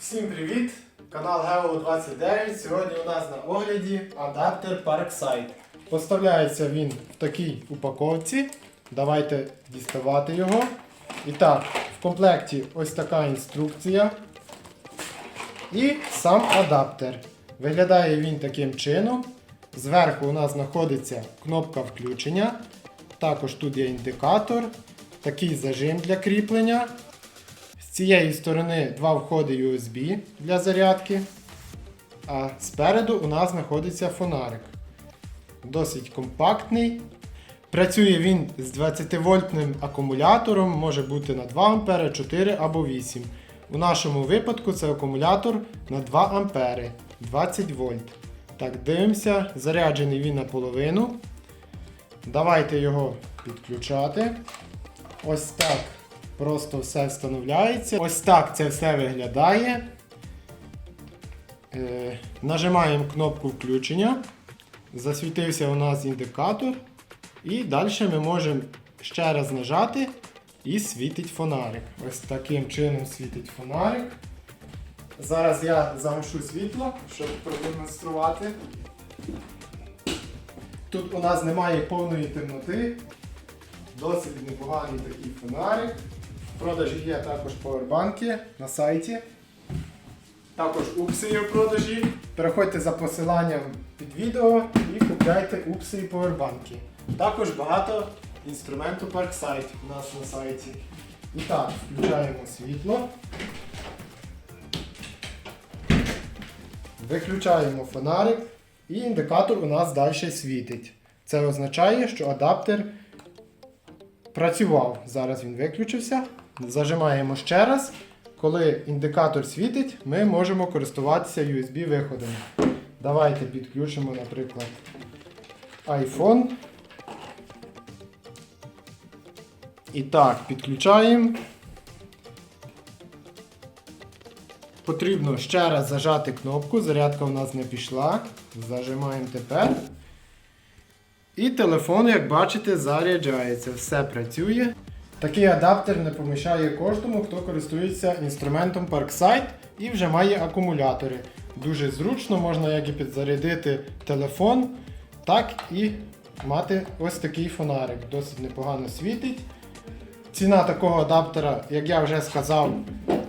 Всім привіт! Канал Geo 29. Сьогодні у нас на огляді адаптер Parkside. Поставляється він в такій упаковці. Давайте діставати його. І так, в комплекті ось така інструкція. І сам адаптер. Виглядає він таким чином. Зверху у нас знаходиться кнопка включення. Також тут є індикатор, такий зажим для кріплення. Цієї сторони два входи USB для зарядки. А спереду у нас знаходиться фонарик. Досить компактний. Працює він з 20 вольтним акумулятором, може бути на 2 А, 4 або 8. У нашому випадку це акумулятор на 2 А 20 вольт. Так, дивимося, заряджений він наполовину. Давайте його підключати. Ось так просто все встановляється. Ось так це все виглядає. Е, нажимаємо кнопку включення. Засвітився у нас індикатор. І далі ми можемо ще раз нажати і світить фонарик. Ось таким чином світить фонарик. Зараз я замшу світло, щоб продемонструвати. Тут у нас немає повної темноти. Досить непоганий такий фонарик. В продажі є також повербанки на сайті. Також упси є в продажі. Переходьте за посиланням під відео і купляйте упси і повербанки. Також багато інструменту Parkside у нас на сайті. І так, включаємо світло. Виключаємо фонарик і індикатор у нас далі світить. Це означає, що адаптер працював. Зараз він виключився. Зажимаємо ще раз. Коли індикатор світить, ми можемо користуватися USB-виходом. Давайте підключимо, наприклад, iPhone. І так, підключаємо. Потрібно ще раз зажати кнопку, зарядка у нас не пішла. Зажимаємо тепер. І телефон, як бачите, заряджається. Все працює. Такий адаптер не помішає кожному, хто користується інструментом Parkside і вже має акумулятори. Дуже зручно, можна як і підзарядити телефон, так і мати ось такий фонарик. Досить непогано світить. Ціна такого адаптера, як я вже сказав,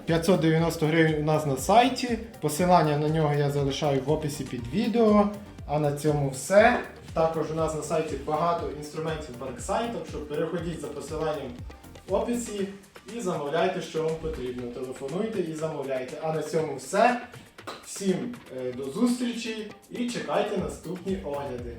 590 гривень у нас на сайті. Посилання на нього я залишаю в описі під відео. А на цьому все. Також у нас на сайті багато інструментів Parkside, що переходіть за посиланням в описі і замовляйте, що вам потрібно. Телефонуйте і замовляйте. А на цьому все. Всім е, до зустрічі і чекайте наступні огляди.